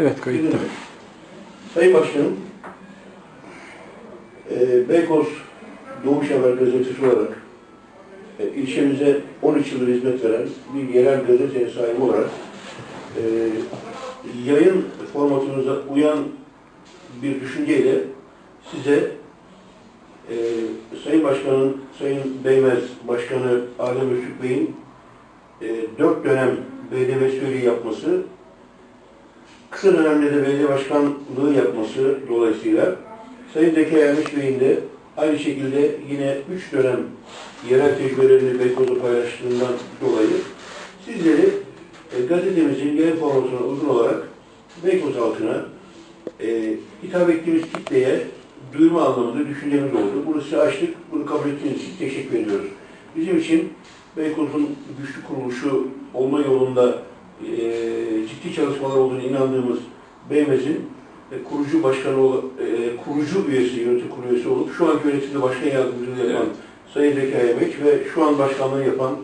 Evet kayıtta. Sayın Başkanım, e, Beykoz Doğuş Haber gazetesi olarak e, ilçemize 13 yıldır hizmet veren bir yerel gazetenin sahibi olarak e, yayın formatımıza uyan bir düşünceyle size e, Sayın Başkan'ın, Sayın Beymez Başkanı Adem Öztürk Bey'in e, dört dönem belediye mesleği yapması kısa dönemde de belediye başkanlığı yapması dolayısıyla Sayın Zeki Ermiş Bey'in de aynı şekilde yine üç dönem yerel tecrübelerini Beykoz'da paylaştığından dolayı sizleri e, gazetemizin genel formatına uygun olarak Beykoz halkına e, hitap ettiğimiz kitleye duyurma anlamında düşüncemiz oldu. Bunu size açtık. Bunu kabul ettiğiniz için teşekkür ediyoruz. Bizim için Beykoz'un güçlü kuruluşu olma yolunda e, ciddi çalışmalar olduğunu inandığımız Beymez'in e, kurucu başkanı, ol- e, kurucu üyesi, yönetim kurulu üyesi olup şu anki yönetimde başkan yardımcılığı yapan Sayın Zeki Yemek ve şu an başkanlığı yapan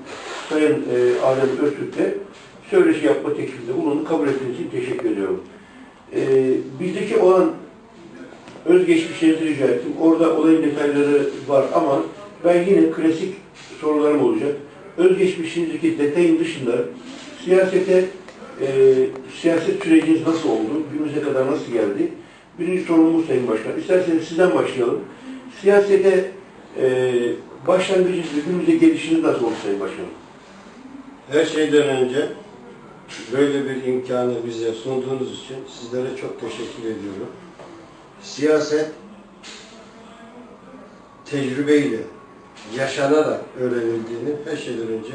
Sayın e, Adem Öztürk de söyleşi yapma teklifinde bulundu. Kabul ettiğiniz için teşekkür ediyorum. E, bizdeki olan özgeçmişlerinizi rica ettim. Orada olayın detayları var ama ben yine klasik sorularım olacak. Özgeçmişinizdeki detayın dışında siyasete, e, siyaset süreciniz nasıl oldu? Günümüze kadar nasıl geldi? Birinci sorumuz Sayın Başkan. İsterseniz sizden başlayalım. Siyasete e, başlangıcınız ve günümüze gelişiniz nasıl oldu Sayın Başkanım? Her şeyden önce böyle bir imkanı bize sunduğunuz için sizlere çok teşekkür ediyorum. Siyaset tecrübeyle, yaşanarak öğrenildiğini her şeyden önce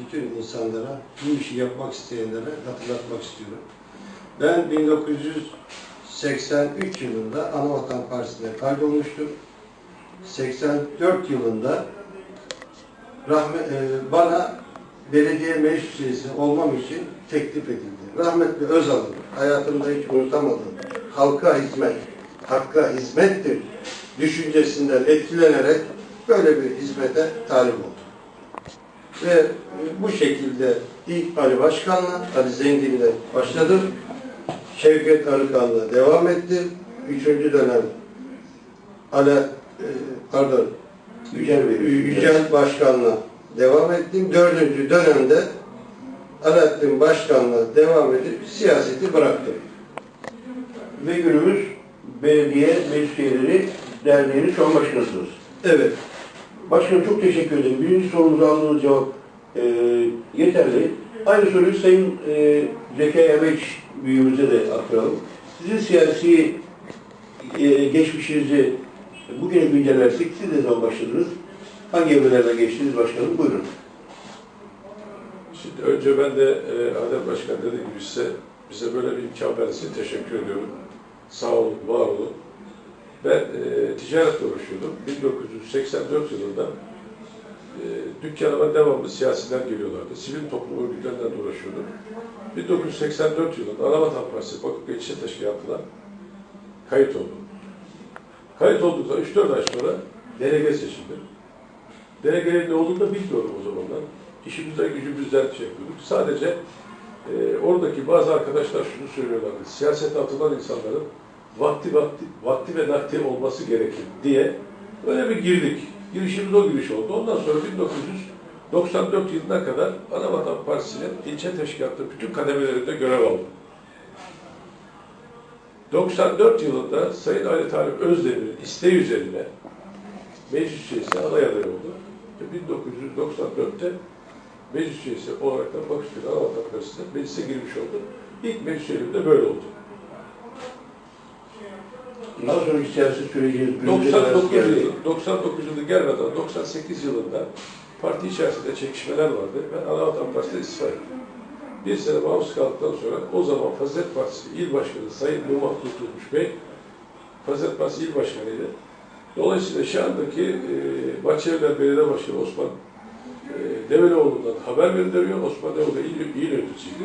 bütün insanlara, bu işi yapmak isteyenlere hatırlatmak istiyorum. Ben 1983 yılında Anavatan Partisi'ne kaydolmuştum. 84 yılında rahme, e, bana belediye meclis üyesi olmam için teklif edildi. Rahmetli Özal'ın hayatımda hiç unutamadığım halka hizmet, hakka hizmettir düşüncesinden etkilenerek böyle bir hizmete talip oldum. Ve bu şekilde ilk Ali Başkan'la, Ali Zengin'le başladım. Şevket Arıkan'la devam ettim. Üçüncü dönem Ali, e, pardon, Yücel. Yücel Başkan'la devam ettim. Dördüncü dönemde Alaaddin Başkan'la devam edip siyaseti bıraktım. Ve günümüz Belediye Meclis Üyeleri Derneği'nin an başkanısınız. Evet, Başkanım çok teşekkür ederim. Birinci sorumuza aldığınız cevap e, yeterli. Aynı soruyu Sayın e, Zeki Emeç büyüğümüze de aktaralım. Sizin siyasi e, geçmişinizi bugüne güncellersek siz ne zaman başladınız? Hangi evrelerden geçtiniz başkanım? Buyurun. Şimdi önce ben de e, Adem Başkan dediği gibi size bize böyle bir imkan verdiğiniz teşekkür ediyorum. Sağ olun, var olun. Ben e, ticaretle uğraşıyordum. 1984 yılında e, dükkanıma devamlı siyasiler geliyorlardı. Sivil toplum örgütlerinden de uğraşıyordum. 1984 yılında Anavatan Partisi Vakıf Geçici Teşkilatı'na kayıt oldum. Kayıt olduktan 3-4 ay sonra delege seçildim. Delegelerin ne olduğunu da bilmiyorum o zamanlar. İşimizden gücümüzden şey yapıyorduk. Sadece e, oradaki bazı arkadaşlar şunu söylüyorlardı. Siyasete atılan insanların vakti vakti, vakti ve nakti olması gerekir diye öyle bir girdik. Girişimiz o giriş oldu. Ondan sonra 1994 yılına kadar Anavatan Partisi'nin ilçe teşkilatı bütün kademelerinde görev aldım. 94 yılında Sayın Ali Talip Özdemir'in isteği üzerine meclis üyesi aday adayı oldu. Ve 1994'te meclis üyesi olarak da Bakırköy Anavatan Partisi'ne meclise girmiş oldu. İlk meclis üyeliğim böyle oldu. Daha sonraki günümüze kadar 99 geldi. yılı, 99 yılı gelmeden 98 yılında parti içerisinde çekişmeler vardı. Ben Anavatan Partisi'ne istifa ettim. Bir sene bağımsız kaldıktan sonra o zaman Fazilet Partisi İl Başkanı Sayın Numan Kurtulmuş Bey Fazilet Partisi İl Başkanı'ydı. Dolayısıyla şu andaki e, Bahçelievler Belediye Başkanı Osman e, Develioğlu'ndan haber gönderiyor. Osman Develioğlu da il, il yöneticisiydi.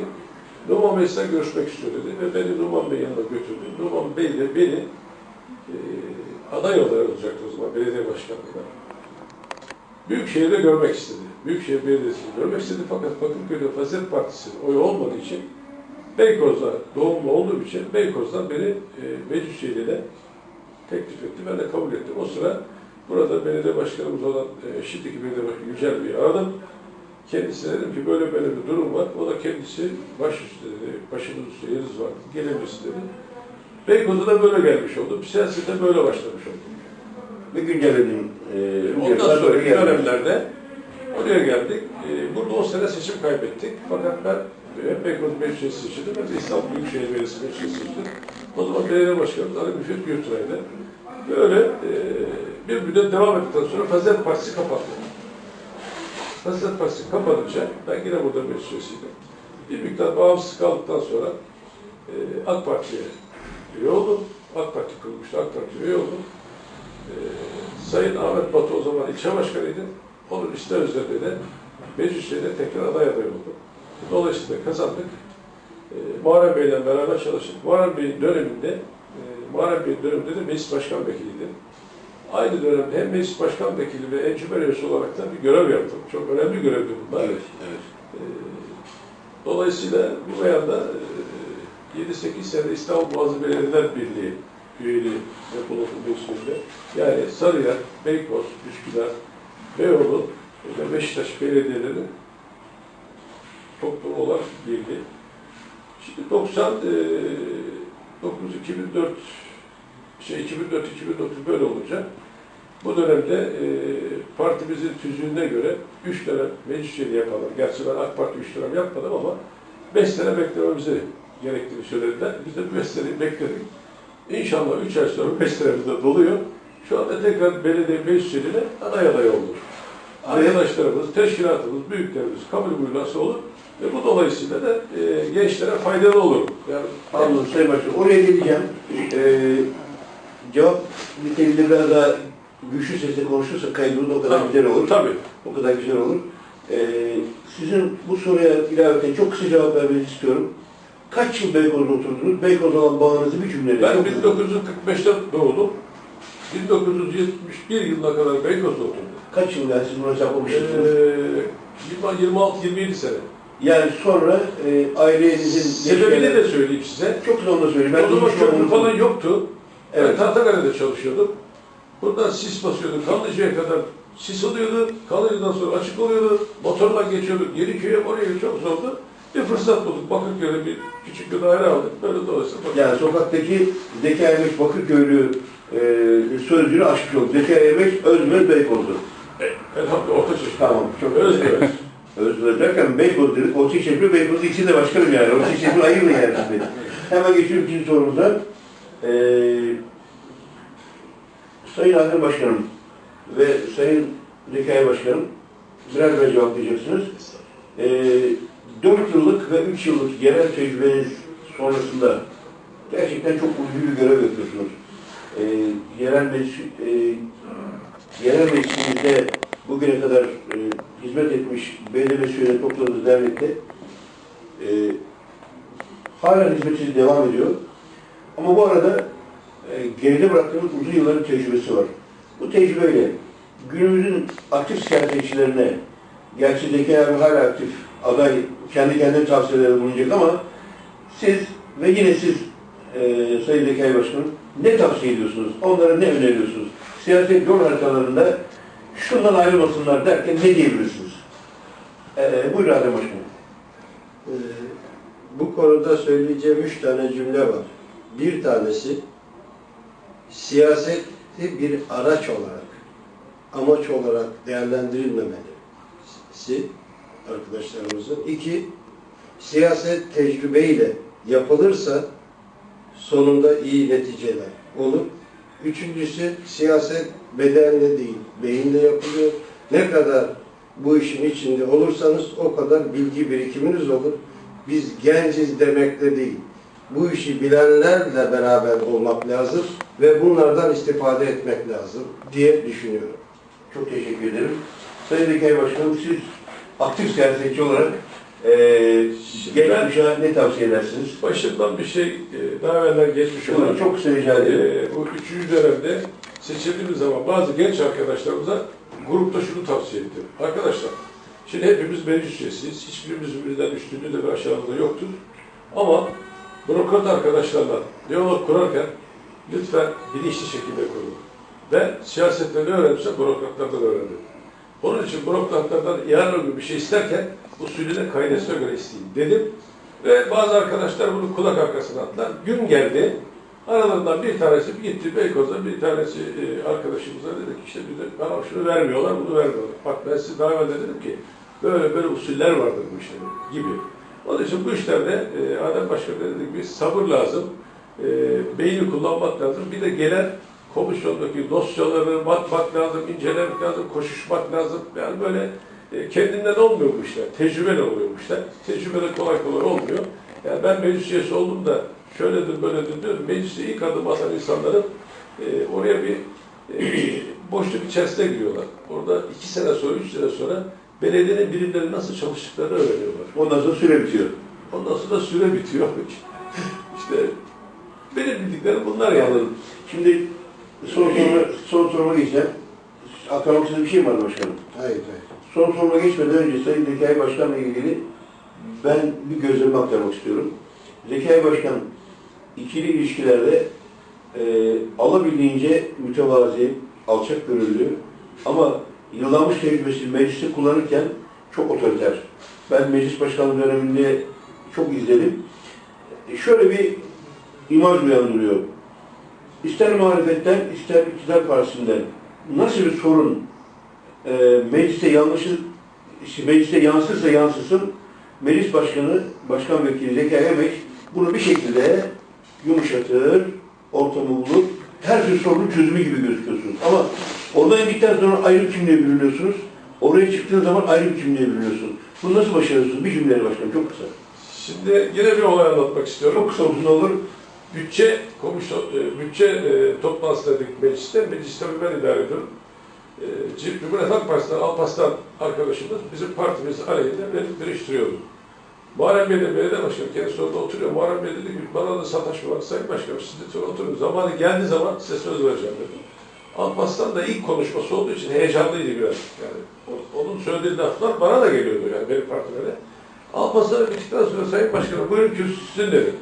Numan Bey size görüşmek istiyor dedi ve beni Numan Bey yanına götürdü. Numan Bey de beni e, aday olarak olacaktı o zaman belediye başkanlığına. Büyükşehir'de görmek istedi. Büyükşehir Belediyesi'ni görmek istedi fakat Bakırköy'de Fazilet Partisi'nin oyu olmadığı için Beykoz'da doğumlu olduğum için Beykoz'dan beni e, meclis teklif etti. Ben de kabul ettim. O sıra burada belediye başkanımız olan e, şimdiki belediye başkanı Yücel Bey'i aradım. Kendisine dedim ki böyle böyle bir durum var. O da kendisi başüstü dedi, başımız üstü yeriniz var, gelebilirsin dedi. Beykoz'a böyle gelmiş oldum. Siyasete böyle başlamış oldum. Ve güncelledim. E, Ondan sonraki dönemlerde oraya geldik. Ee, burada o sene seçim kaybettik. Fakat ben hem Beykoz Meclisi seçildim hem de İstanbul Büyükşehir Belediyesi seçildim. O zaman belediye başkanımız Ali Müfit Gürtüray'dı. Böyle e, bir müddet devam ettikten sonra Fazilet Partisi kapattı. Fazilet Partisi kapanınca ben yine burada meclis üyesiydim. Bir miktar bağımsız kaldıktan sonra e, AK Parti'ye üye oldum. AK Parti kurulmuştu. AK Parti'ye üye oldum. Ee, Sayın Ahmet Batu o zaman ilçe başkanıydı. Onun ister üzerinde de tekrar aday aday oldu. Dolayısıyla kazandık. Ee, Muharrem Bey'le beraber çalıştık. Muharrem Bey'in döneminde, e, Muharrem Bey'in döneminde de meclis başkan vekiliydi. Aynı dönemde hem meclis başkan vekili ve encümen üyesi olarak da bir görev yaptım. Çok önemli görevdi bunlar. Evet, evet. Ee, Dolayısıyla bu beyanda e, 7-8 sene İstanbul Boğazı Belediyeler Birliği üyeliği bulundum meclisinde. Yani Sarıyer, Beykoz, Üsküdar, Beyoğlu ve Beşiktaş belediyelerinin toplumu olarak birliği. Şimdi 90 e, 9 2004 şey 2004 2009 böyle olunca bu dönemde e, partimizin tüzüğüne göre 3 dönem meclis üyeliği yapalım. Gerçi ben AK Parti 3 dönem yapmadım ama 5 sene beklememizi gerektiğini söylediler. Biz de bu 5 seneyi bekledik. İnşallah 3 ay sonra 5 senemiz de doluyor. Şu anda tekrar belediye meclis üyeliğine aday aday oldu. Arkadaşlarımız, teşkilatımız, büyüklerimiz kabul buyurması olur. Ve bu dolayısıyla da e, gençlere faydalı olur. Yani Anladım Sayın Başkan. Oraya geleceğim. Ee, cevap niteliğinde biraz daha güçlü sesle konuşursa kaydımız o kadar Tabii, güzel olur. Tabii. O kadar güzel olur. Ee, sizin bu soruya ilaveten çok kısa cevap vermenizi istiyorum. Kaç yıl Beykoz'da oturdunuz? Beykoz'la olan bağınızı bir cümleyle. Ben çok kısa. 1945'te doğdum. 1971 yılına kadar Beykoz'da oturdum. Kaç yıl yani siz bunu Ee, hesaplamışsınız? 26-27 sene. Yani sonra e, ailenizin... Sebebini de söyleyeyim size. Çok da söyleyeyim. Ben o zaman köprü falan yoktu. Evet. Ben Tahtakale'de çalışıyordum. Buradan sis basıyordu. Kanlıca'ya kadar sis oluyordu. Kanlıca'dan sonra açık oluyordu. Motorla geçiyorduk. Yeniköy'e oraya çok zordu. Bir fırsat bulduk. Bakırköy'de bir küçük bir daire aldık. Böyle dolayısıyla Yani sokaktaki Zeki Erbeş Bakırköylü e, sözcüğünü aşmış olduk. Zeki Erbeş Özmez Beykoz'du. Elhamdülillah orta çeşit. Tamam. Çok Özgür. Özmez derken Beykoz dedik. Orta Çeşme Beykoz'un ikisi de başkanım yani. Orta Çeşme ayırma yani şimdi. Hemen geçiyorum ikinci sorumuza. Ee, Sayın Adem Başkanım ve Sayın Zekai Başkanım birer birer cevaplayacaksınız. Ee, 4 yıllık ve 3 yıllık yerel tecrübeniz sonrasında gerçekten çok uygun bir görev yapıyorsunuz. Ee, yerel meclis, e, yerel meclisimizde bugüne kadar e, hizmet etmiş belediye meclisine topladığınız dernekte e, hala hizmetiniz devam ediyor. Ama bu arada e, geride bıraktığınız uzun yılların tecrübesi var. Bu tecrübeyle günümüzün aktif siyasetçilerine, gerçi Zeki hala aktif aday, kendi kendine tavsiyelerde bulunacak ama siz ve yine siz e, Sayın Zeki Ay Başkanım ne tavsiye ediyorsunuz? Onlara ne öneriyorsunuz? Siyaset yol haritalarında şundan ayrılmasınlar derken ne diyebilirsiniz? E, buyurun Adem Başkanım. Ee, bu konuda söyleyeceğim üç tane cümle var. Bir tanesi siyaseti bir araç olarak, amaç olarak değerlendirilmemeli. Si, arkadaşlarımızın. İki, siyaset tecrübeyle yapılırsa sonunda iyi neticeler olur. Üçüncüsü siyaset bedenle değil, beyinle yapılıyor. Ne kadar bu işin içinde olursanız o kadar bilgi birikiminiz olur. Biz genciz demekle değil, bu işi bilenlerle beraber olmak lazım ve bunlardan istifade etmek lazım diye düşünüyorum. Çok teşekkür ederim. Sayın Ay Başkanım siz aktif siyasetçi olarak e, kuşağa ne tavsiye edersiniz? Başımdan bir şey e, daha evvelden geçmiş olarak. çok kısa rica ederim. Ee, bu üçüncü dönemde seçildiğimiz zaman bazı genç arkadaşlarımıza grupta şunu tavsiye ettim. Arkadaşlar, şimdi hepimiz meclis üyesiyiz. Hiçbirimizin birinden üstünlüğü de bir aşağılığı yoktur. Ama bürokrat arkadaşlarla diyalog kurarken lütfen bilinçli şekilde kurun. Ben siyasette ne öğrenmişsem bürokratlardan öğrendim. Onun için bürokratlardan yarın öbür bir şey isterken usulüne kaidesine göre isteyeyim dedim. Ve bazı arkadaşlar bunu kulak arkasına attılar. Gün geldi. Aralarından bir tanesi gitti Beykoz'a, bir tanesi e, arkadaşımıza dedi ki işte bize bana şunu vermiyorlar, bunu vermiyorlar. Bak ben size daha evvel de dedim ki böyle böyle usuller vardır bu işlerin gibi. Onun için bu işlerde e, Adem Başkan dedi ki sabır lazım, e, beyni kullanmak lazım. Bir de gelen komisyondaki dosyaları bakmak lazım, incelemek lazım, koşuşmak lazım. Yani böyle e, kendinden olmuyor bu işler. Tecrübeyle oluyor bu işler. Tecrübeyle kolay kolay olmuyor. Yani ben meclis üyesi oldum da şöyledir böyledir diyorum. Mecliste ilk adım atan insanların e, oraya bir e, boşluk içerisine giriyorlar. Orada iki sene sonra, üç sene sonra belediyenin birimleri nasıl çalıştıklarını öğreniyorlar. Ondan sonra süre bitiyor. Ondan sonra süre bitiyor. işte benim bildiklerim bunlar yani. Şimdi son soruma, son soruma geçeceğim. Aktarmak istediğim bir şey mi var başkanım? Hayır hayır. Son soruma geçmeden önce Sayın Zekai Başkan'la ilgili ben bir gözlemi aktarmak istiyorum. Zekai Başkan ikili ilişkilerde e, alabildiğince mütevazi, alçak gönüllü ama yıllanmış tecrübesi meclisi kullanırken çok otoriter. Ben meclis başkanlığı döneminde çok izledim. E, şöyle bir imaj uyandırıyor. İster muhalefetten, ister iktidar partisinden nasıl bir sorun e, mecliste yanlışı, işte mecliste yansırsa yansısın, meclis başkanı, başkan vekili Zekai Emek bunu bir şekilde yumuşatır, ortamı bulur. Her bir sorunun çözümü gibi gözüküyorsunuz. Ama oradan indikten sonra ayrı kimliğe bürünüyorsunuz. Oraya çıktığınız zaman ayrı bir kimliğe bürünüyorsunuz. Bunu nasıl başarıyorsunuz? Bir cümleyle başkanım, çok kısa. Şimdi yine bir olay anlatmak istiyorum. Çok kısa uzun olur. Bütçe komisyon, e, bütçe e, toplantısı dedik mecliste. Meclis tabii ben idare ediyorum. E, Cumhuriyet Halk Partisi'nden Alparslan arkadaşımız bizim partimiz aleyhinde beni değiştiriyordu. Muharrem Bey de belediye başkanı kendisi orada oturuyor. Muharrem Bey dedi ki bana da sataşma var. Sayın Başkanım siz sonra oturun. Zamanı geldiği zaman size söz vereceğim dedi. Alparslan da ilk konuşması olduğu için heyecanlıydı biraz. Yani onun söylediği laflar bana da geliyordu yani benim partime de. Alparslan'ı bittikten sonra Sayın Başkanım buyurun kürsü sizin dedi.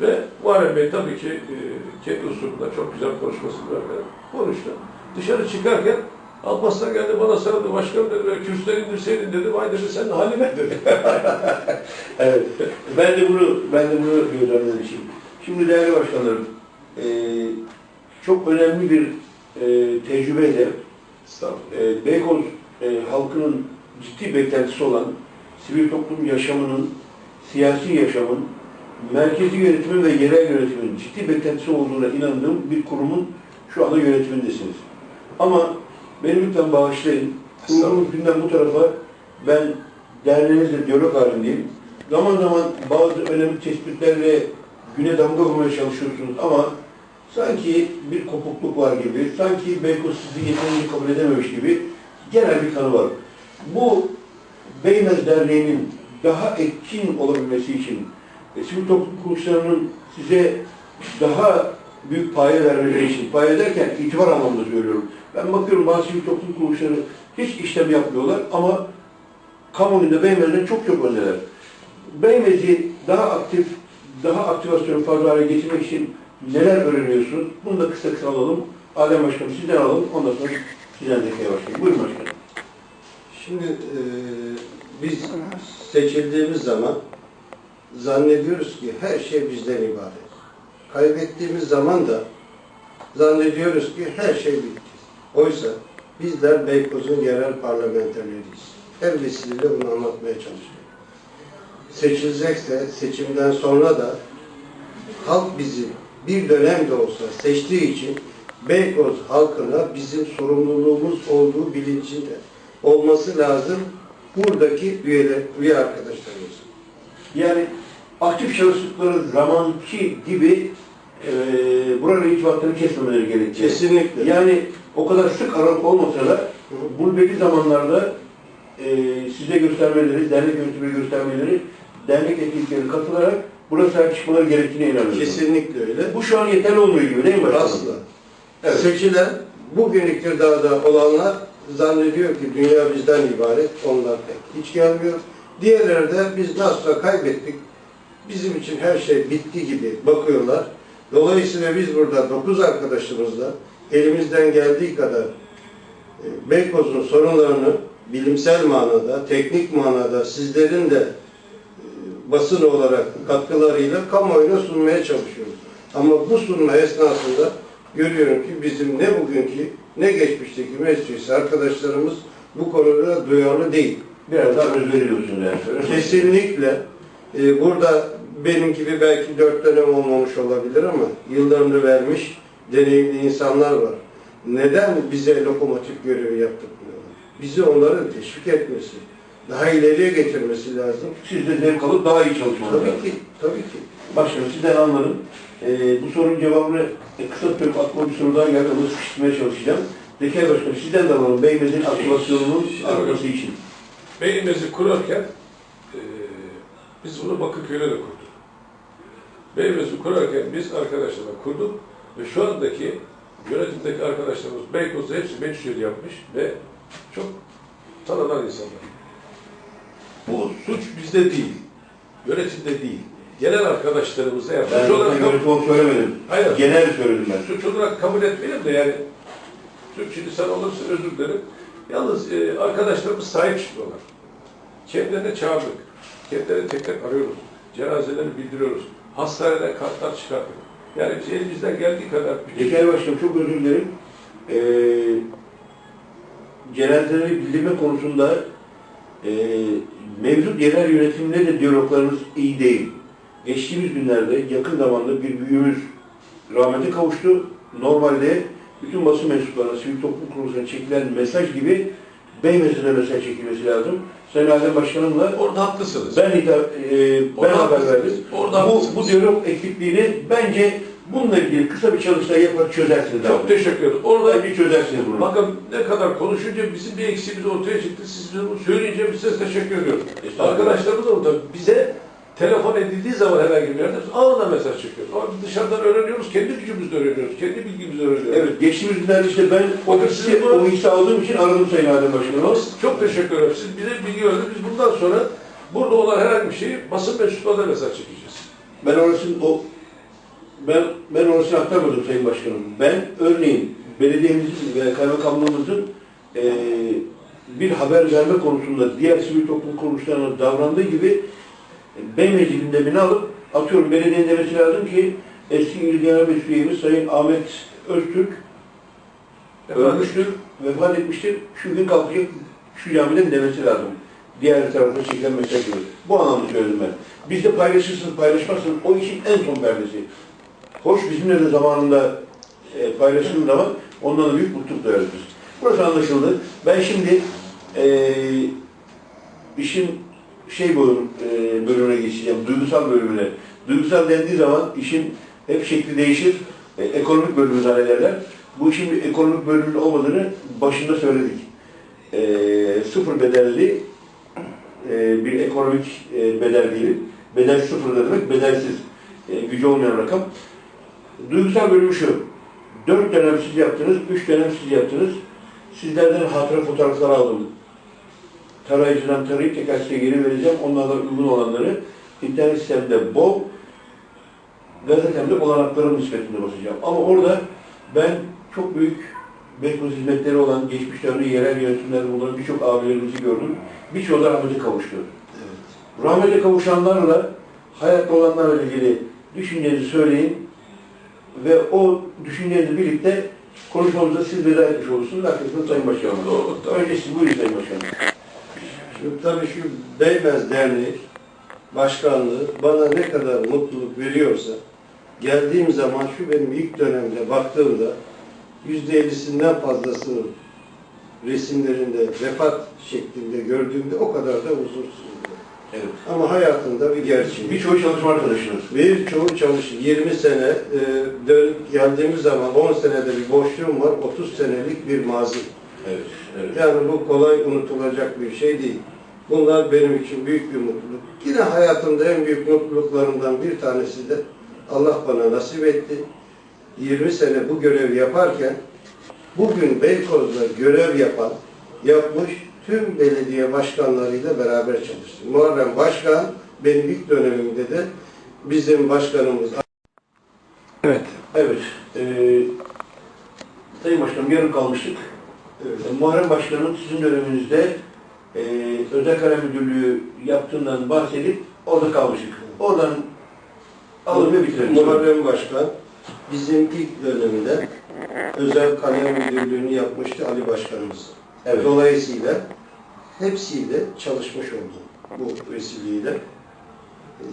Ve Muharrem Bey tabii ki e, kendi usulünde çok güzel konuşmasını verdi. Konuştu. Dışarı çıkarken Alparslan geldi bana sarıldı. Başkanım dedi, kürsüden indirseydin dedi. Vay dedi, sen de halime dedi. Evet. Ben de bunu ben de bunu gözlemledim şimdi. Şimdi değerli başkanlarım, eee, çok önemli bir eee tecrübeyle e, Beykoz e, halkının ciddi beklentisi olan sivil toplum yaşamının, siyasi yaşamın, merkezi yönetimin ve yerel yönetimin ciddi beklentisi olduğuna inandığım bir kurumun şu anda yönetimindesiniz. Ama beni lütfen bağışlayın. Kurduğumuz günden bu tarafa ben derneğinizle diyalog halindeyim. Zaman zaman bazı önemli tespitlerle güne damga vurmaya çalışıyorsunuz ama sanki bir kopukluk var gibi, sanki Beykoz sizi yeterince kabul edememiş gibi genel bir kanı var. Bu Beymez Derneği'nin daha etkin olabilmesi için sivil toplum kuruluşlarının size daha büyük paye vermeleri için, paye derken itibar anlamında söylüyorum. Ben bakıyorum bazı sivil toplum kuruluşları hiç işlem yapmıyorlar ama kamuoyunda Beymez'den çok çok öndeler. Beymez'i daha aktif, daha aktivasyonu fazla hale getirmek için neler öğreniyorsunuz? Bunu da kısa kısa alalım. Adem Başkanım sizden alalım. Ondan sonra sizden Zekaya Başkanım. Buyurun Başkanım. Şimdi e, biz seçildiğimiz zaman zannediyoruz ki her şey bizden ibaret. Kaybettiğimiz zaman da zannediyoruz ki her şey bitti. Oysa bizler Beykoz'un yerel parlamenterleriyiz. Her vesileyle bunu anlatmaya çalışıyorum. Seçilecekse seçimden sonra da halk bizi bir dönem de olsa seçtiği için Beykoz halkına bizim sorumluluğumuz olduğu bilincinde olması lazım buradaki üyeler, üye arkadaşlarımız. Yani aktif çalıştıkları zamanki gibi e, buranın irtibatlarını kesmemeleri gerekiyor. Kesinlikle. Yani o kadar sık aralık olmasa da bunu belli zamanlarda e, size göstermeleri, dernek yönetimine göstermeleri, dernek etkinliklerine katılarak buraya sahip çıkmaları gerektiğine inanıyorum. Kesinlikle öyle. Bu şu an yeterli olmuyor gibi değil mi başkanım? Asla. Evet. Seçilen bugün iktidarda olanlar zannediyor ki dünya bizden ibaret. Onlar pek hiç gelmiyor. Diğerleri de biz nasılsa kaybettik. bizim için her şey bitti gibi bakıyorlar. Dolayısıyla biz burada 9 arkadaşımızla elimizden geldiği kadar e, Beykoz'un sorunlarını bilimsel manada, teknik manada sizlerin de e, basın olarak katkılarıyla kamuoyuna sunmaya çalışıyoruz. Ama bu sunma esnasında görüyorum ki bizim ne bugünkü ne geçmişteki meclis arkadaşlarımız bu konuda duyarlı değil. Biraz daha öz veriyorsunuz yani. Kesinlikle e, burada benim gibi belki dört dönem olmamış olabilir ama yıllarını vermiş deneyimli insanlar var. Neden bize lokomotif görevi yaptırmıyorlar? Bizi onların teşvik etmesi, daha ileriye getirmesi lazım. Siz de zevk alıp daha iyi çalışmanız lazım. Tabii ki, tabii ki. Başkanım sizden anladım. Ee, bu sorunun cevabını e, kısa tutup aklıma bir soru daha geldi. Onu sıkıştırmaya çalışacağım. Zekeriya Başkanım sizden de alalım. Beyimizin aktivasyonunun artması için. Beyimezi kurarken e, biz bunu Bakırköy'de de kurduk. Beyimezi kurarken biz arkadaşlarla kurduk ve şu andaki yönetimdeki arkadaşlarımız Beykoz'da hepsi meclis yapmış ve çok tanınan insanlar. Bu suç bizde değil, yönetimde değil. Genel arkadaşlarımızda yapmış. Ben Suç olarak, olarak söylemedim. Hayır. Genel söyledim ben. suç olarak kabul etmeyelim de yani suç şimdi sen olursa özür dilerim. Yalnız e, arkadaşlarımız sahip çıkıyorlar. Kendilerine çağırdık. Kendilerini tek tek arıyoruz. Cenazelerini bildiriyoruz. Hastaneden kartlar çıkarttık. Yani biz elimizden geldiği kadar bütün Zekeriya Başkanım çok özür dilerim. Ee, cenazeleri bildirme konusunda e, mevcut yerel yönetimle de diyaloglarımız iyi değil. Geçtiğimiz günlerde yakın zamanda bir büyüğümüz rahmete kavuştu. Normalde bütün basın mensuplarına, sivil toplum kuruluşuna çekilen mesaj gibi Beymesi'ne mesaj çekilmesi lazım. Sayın Adem Başkanımla orada haklısınız. ben, hitap, e, ben Orada haber haklısınız. verdim. Orada Bu, haklısınız. bu diyalog eksikliğini bence bununla ilgili kısa bir çalıştay yapar çözersiniz. Çok abi. teşekkür ederim. Orada Bence çözersiniz bunu. bakın ne kadar konuşunca bizim bir eksiğimiz ortaya çıktı. Siz bunu söyleyince biz size teşekkür. Estağfurullah. Arkadaşlarımız da orada bize telefon edildiği zaman yerde biz anında mesaj çekiyoruz. Ama biz dışarıdan öğreniyoruz, kendi gücümüzle öğreniyoruz, kendi bilgimizle öğreniyoruz. Evet, geçtiğimiz günlerde işte ben o hissi, o hissi aldığım için aradım Sayın Adem Başkanım'a. Çok teşekkür ederim. Siz bize bilgi verdiniz. Biz bundan sonra burada olan herhangi bir şeyi basın mensuplarına mesaj çekeceğiz. Ben orasını o ben ben orasını aktarmadım Sayın Başkanım. Ben örneğin belediyemizin ve kaymakamlığımızın eee bir haber verme konusunda diğer sivil toplum kuruluşlarına davrandığı gibi Bey Meclisi gündemine alıp atıyorum belediyenin demesi lazım ki eski İl Genel Meclis üyemiz Sayın Ahmet Öztürk Efendim, ölmüştür, vefat etmiştir. Şu gün kalkacak şu camiden demesi lazım. Diğer tarafa çekilen mesaj gibi. Bu anlamda söyledim ben. Biz de paylaşırsın, paylaşmazsın. O işin en son perdesi. Hoş bizimle de zamanında e, paylaştığım zaman ondan da büyük mutluluk duyarız biz. Burası anlaşıldı. Ben şimdi e, işin şey bölüm, e, bölümüne geçeceğim, duygusal bölümüne. Duygusal dendiği zaman işin hep şekli değişir. E, ekonomik bölümü zannederler. Bu işin bir ekonomik bölümünün olmadığını başında söyledik. E, sıfır bedelli e, bir ekonomik e, bedel değil. Bedel sıfır demek? Bedelsiz. E, gücü olmayan rakam. Duygusal bölümü şu. Dört dönem siz yaptınız, üç dönem siz yaptınız. Sizlerden hatıra fotoğraflar aldım. Tarayıcıdan tarayıp tekrar geri vereceğim. Onlardan uygun olanları internet sitemde bol, gazetemde olanaklarım nispetinde basacağım. Ama orada ben çok büyük Beykoz hizmetleri olan geçmiş dönemde yerel yönetimlerde bulunan birçok abilerimizi gördüm. Birçoğu da rahmete kavuştu. Evet. Rahmete kavuşanlarla hayatta olanlarla ilgili düşüncenizi söyleyin ve o düşüncelerle birlikte konuşmamıza siz veda etmiş olursunuz. Arkasında Sayın Başkanım. Doğru. Önce siz buyurun Sayın Başkanım. Şimdi tabii şu Beymez Derneği başkanlığı bana ne kadar mutluluk veriyorsa geldiğim zaman şu benim ilk dönemde baktığımda yüzde ellisinden fazlasının resimlerinde vefat şeklinde gördüğümde o kadar da huzursuzum. Evet. Ama hayatında bir gerçeği. Birçoğu çalışma arkadaşınız. Birçoğu çalışır. 20 sene e, dönüp geldiğimiz zaman 10 senede bir boşluğum var. 30 senelik bir mazi. Evet. evet. Yani bu kolay unutulacak bir şey değil. Bunlar benim için büyük bir mutluluk. Yine hayatımda en büyük mutluluklarımdan bir tanesi de Allah bana nasip etti. 20 sene bu görevi yaparken bugün Beykoz'da görev yapan, yapmış tüm belediye başkanlarıyla beraber çalıştım. Muharrem Başkan benim ilk dönemimde de bizim başkanımız Evet. Evet. Ee, Sayın Başkanım yarım kalmıştık. Evet. Ee, Muharrem Başkan'ın sizin döneminizde e, Özel Kalem Müdürlüğü yaptığından bahsedip orada kalmıştık. Oradan alın ve bitirelim. Muharrem Başkan bizim ilk döneminde özel kalem müdürlüğünü yapmıştı Ali Başkanımız. Evet. Dolayısıyla hepsiyle çalışmış oldum bu vesileyle. Ee,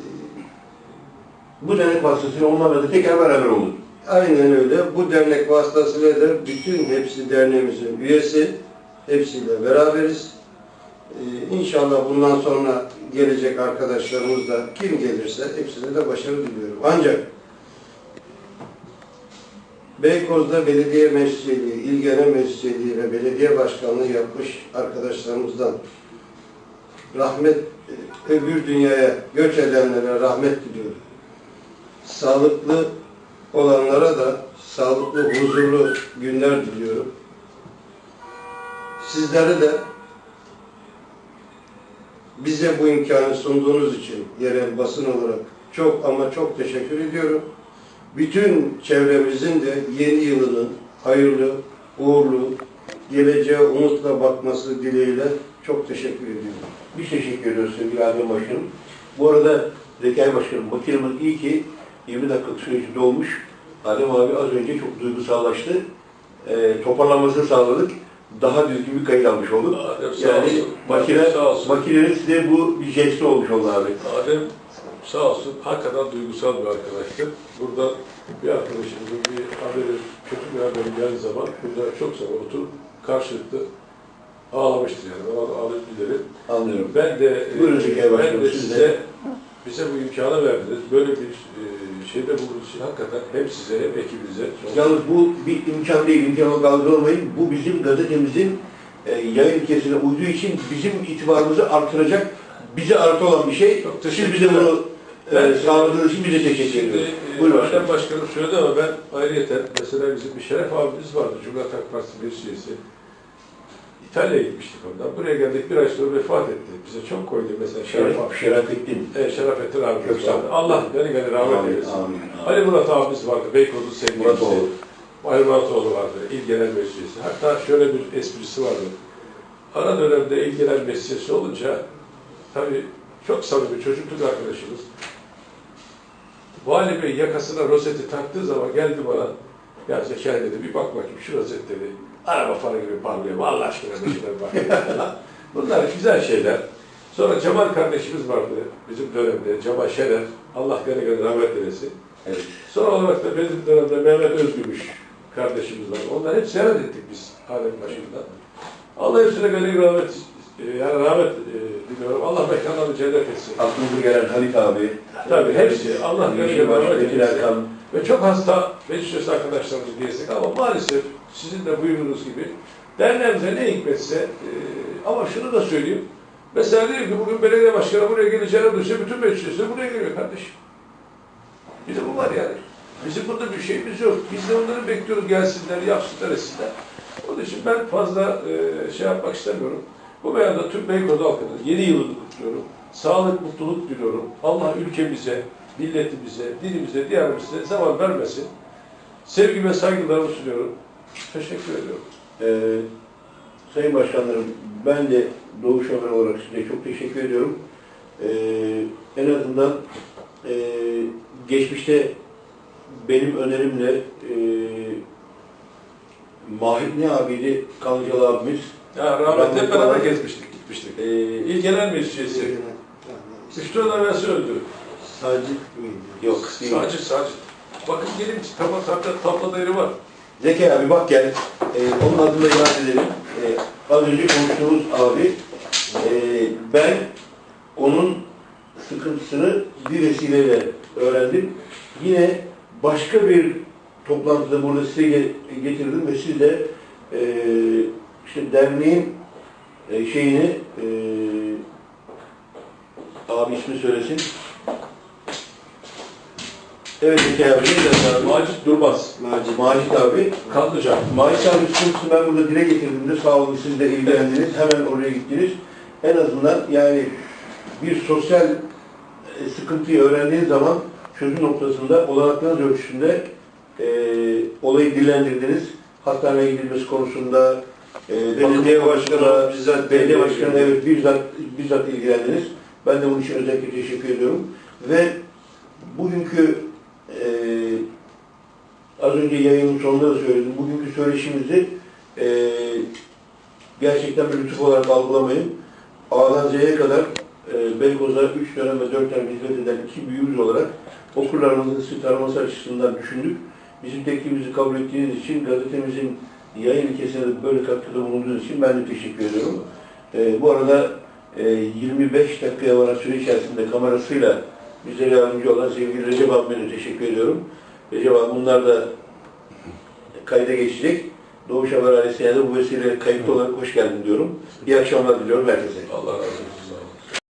Bu dernek vasıtasıyla onlarla da tekrar beraber olduk. Aynen öyle. Bu dernek vasıtasıyla da bütün hepsi derneğimizin üyesi. Hepsiyle beraberiz. Ee, inşallah bundan sonra gelecek arkadaşlarımız da kim gelirse hepsine de başarı diliyorum. Ancak Beykoz'da belediye meclisliği, İl Genel Meclisliği ve belediye başkanlığı yapmış arkadaşlarımızdan rahmet, öbür dünyaya göç edenlere rahmet diliyorum. Sağlıklı olanlara da sağlıklı, huzurlu günler diliyorum. Sizlere de bize bu imkanı sunduğunuz için yerel basın olarak çok ama çok teşekkür ediyorum. Bütün çevremizin de yeni yılının hayırlı, uğurlu, geleceğe umutla bakması dileğiyle çok teşekkür ediyorum. Biz teşekkür ediyoruz sevgili Adem Başkanım. Bu arada Zekai Başkanım, makinemiz iyi ki 20 dakikalık süreci dolmuş. Adem abi az önce çok duygusallaştı. Ee, toparlanmasını sağladık. Daha düzgün bir kayıt almış olduk. Adem Yani olsun. makine, Adem makinenin size bu bir jesti olmuş oldu abi. Adem sağ olsun hakikaten duygusal bir arkadaştır. Burada bir arkadaşımızın bir haberi, kötü bir haberi geldiği zaman burada çok zaman oturup karşılıklı ağlamıştır yani. Ben ağlayıp giderim. Anlıyorum. Ben de, Buyurun Zeki ben de siz size bize bu imkanı verdiniz. Böyle bir e, şeyde bulunduğunuz için hakikaten hem size hem ekibinize çok Yalnız bu bir imkan değil, imkan olarak algılamayın. Bu bizim gazetemizin e, yayın ilkesine uyduğu için bizim itibarımızı artıracak, bize artı olan bir şey. Çok Siz bize bunu e, Ben- sağladığınız için bize teşekkür ediyoruz. e, Buyurun başkanım. Başkanım söyledi ama ben ayrıyeten mesela bizim bir Şeref abimiz vardı. Cumhuriyet Halk Partisi meclis üyesi. İtalya'ya gitmiştik ondan. Buraya geldik bir ay sonra vefat etti. Bize çok koydu mesela Şeref abi. Şeref, Şerafettin. Evet, Şerafettin ol. vardı. Allah gani gani rahmet eylesin. amin, Ali. Murat abimiz vardı. Beykoz'un sevgilisi. Muratoğlu. Ali Muratoğlu vardı. İl Genel Meclis Üyesi. Hatta şöyle bir esprisi vardı. Ara dönemde İl Genel Meclis Üyesi olunca tabii çok samimi çocukluk arkadaşımız. Vali Bey yakasına rozeti taktığı zaman geldi bana. Ya Zekai dedi bir bak bakayım şu rozet dedi. Araba farı gibi parlıyor. Allah aşkına bir şeyler bak. Bunlar güzel şeyler. Sonra Cemal kardeşimiz vardı bizim dönemde. Cemal Şener. Allah gani gani rahmet eylesin. Evet. Son olarak da benim dönemde Mehmet Özgümüş kardeşimiz var. Onları hep ziyaret ettik biz alem başında. Allah hepsine gani rahmet, e, yani rahmet e, diliyorum. Allah mekanlarını cennet etsin. Aklımıza gelen Halit abi. Tabii hepsi. Allah gani rahmet eylesin. Ve çok hasta meclis üyesi arkadaşlarımız diyesek ama maalesef sizin de buyurduğunuz gibi derneğimize ne hikmetse e, ama şunu da söyleyeyim. Mesela diyelim ki bugün belediye başkanı buraya geleceğini duysa bütün üyeleri buraya geliyor kardeşim. Bir bu var yani. Bizim burada bir şeyimiz yok. Biz de onları bekliyoruz gelsinler, yapsınlar, etsinler. Onun için ben fazla e, şey yapmak istemiyorum. Bu meyanda tüm Beykoz halkının yeni yılını kutluyorum. Sağlık, mutluluk diliyorum. Allah ülkemize, milletimize, dinimize, diğerimize zaman vermesin. Sevgi ve saygılarımı sunuyorum. Teşekkür ediyorum. Ee, Sayın Başkanlarım, ben de Doğuş Haber olarak size çok teşekkür ediyorum. Ee, en azından e, geçmişte benim önerimle e, Mahit ne abiydi Kanlıcalı abimiz. Ya rahmetli hep beraber gezmiştik, gitmiştik. Ee, İl Genel Meclis Üyesi. Üç dönem evvelsi öldü. Sacit miydi? yok. değil. Sacit, Sacit. Bakın gelin tablo, tablo, tabloda yeri var. Zeki abi bak gel. Ee, onun adını da ilan edelim. Ee, az önce konuştuğumuz abi. ee, ben onun sıkıntısını bir vesileyle öğrendim. Yine başka bir toplantıda burada size ge- getirdim ve siz de ee, işte derneğin ee, şeyini ee, abi ismi söylesin. Evet Zeki abi. ne abi? Macit Durmaz. Macit. Macit abi. Kanlıca. Mahit abi sıkıntısını ben burada dile getirdiğimde sağ olun siz de ilgilendiniz. Hemen oraya gittiniz. En azından yani bir sosyal e, sıkıntıyı öğrendiğiniz zaman çözüm noktasında olanaklarınız ölçüsünde e, olayı dillendirdiniz. Hastaneye gidilmesi konusunda e, belediye başkanı, bizzat belediye başkanı evet bizzat, bizzat ilgilendiniz. Ben de bunun için özellikle teşekkür ediyorum. Ve bugünkü e, az önce yayının sonunda da söyledim. Bugünkü söyleşimizi e, gerçekten bir lütuf olarak algılamayın. A'dan Z'ye kadar e, Beykoz'a 3 dönem ve 4 dönem hizmet eden iki büyüğümüz olarak okurlarımızın sizi tanıması açısından düşündük. Bizim teklifimizi kabul ettiğiniz için gazetemizin yayın ilkesine böyle katkıda bulunduğunuz için ben de teşekkür ediyorum. E, bu arada e, 25 dakikaya varan süre içerisinde kamerasıyla bize yardımcı olan sevgili Recep abime teşekkür ediyorum. Recep abi bunlar da kayda geçecek. Doğuş Haber ailesine de bu vesileyle kayıtlı olarak hoş geldin diyorum. İyi akşamlar diliyorum herkese. Allah razı olsun.